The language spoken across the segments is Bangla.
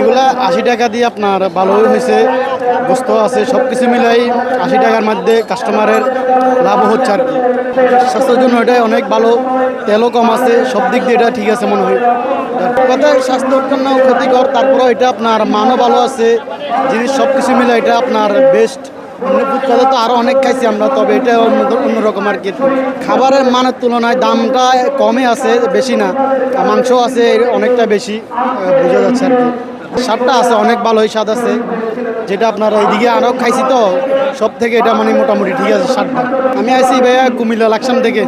এগুলা আশি টাকা দিয়ে আপনার ভালোই হয়েছে বস্তু আছে সব কিছু মিলাই আশি টাকার মধ্যে কাস্টমারের লাভ হচ্ছে আর কি। স্বাস্থ্যের জন্য এটা অনেক ভালো, তেলও কম আছে, সব দিক দিয়ে এটা ঠিক আছে মনে হয়। কথা স্বাস্থ্যের জন্য ক্ষতিকর তারপরে এটা আপনার মানও ভালো আছে, জিনিস সব কিছু মিলে এটা আপনার বেস্ট এমনি ফুটপাতে তো আরও অনেক খাইছি আমরা, তবে এটা অন্য অন্যরকম আর কি। খাবারের মানের তুলনায় দামটা কমই আছে, বেশি না। মাংস আছে অনেকটা বেশি বোঝা যাচ্ছে আর কি। স্বাদটা আছে অনেক ভালোই স্বাদ আছে। যেটা আপনার এইদিকে আরও খাইছি তো সব থেকে এটা মানে মোটামুটি ঠিক আছে স্বাদটা। আমি আইছি ভাইয়া কুমিল্লা লাকসাম থেকে।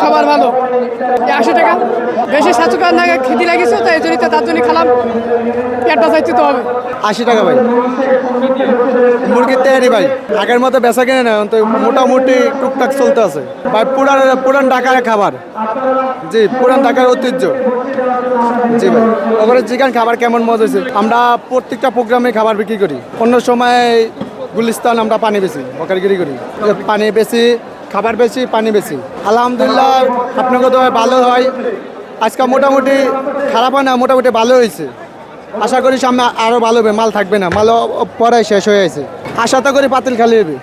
খাবার ভালো। আশি টাকা। বেশি স্বাস্থ্যকর না খেতে লাগিয়েছে তো এই জন্য তার জন্য খেলাম। পেট বাঁচাইতে তো হবে। আশি টাকা ভাই। মুরগির তেহারি ভাই। আগের মতো বেচা কিনে না তো মোটামুটি টুকটাক চলতে আছে। ভাই পুরান পুরান ঢাকার খাবার। জি পুরান ঢাকার ঐতিহ্য। জি ভাই। ওখানে চিকেন খাবার কেমন মজা হয়েছে? আমরা প্রত্যেকটা প্রোগ্রামে খাবার বিক্রি করি। অন্য সময় গুলিস্তান আমরা পানি বেশি, বকারগিরি করি। পানি বেশি, খাবার বেশি, পানি বেশি। আলহামদুলিল্লাহ আপনাকে তো ভালো হয়। আজকে মোটামুটি খারাপ হয় না, মোটামুটি ভালো হয়েছে। আশা করি সামনে আরও ভালো হবে, মাল থাকবে না। মাল পরে শেষ হয়ে গেছে। আশা তো করি পাতিল খালি হবে।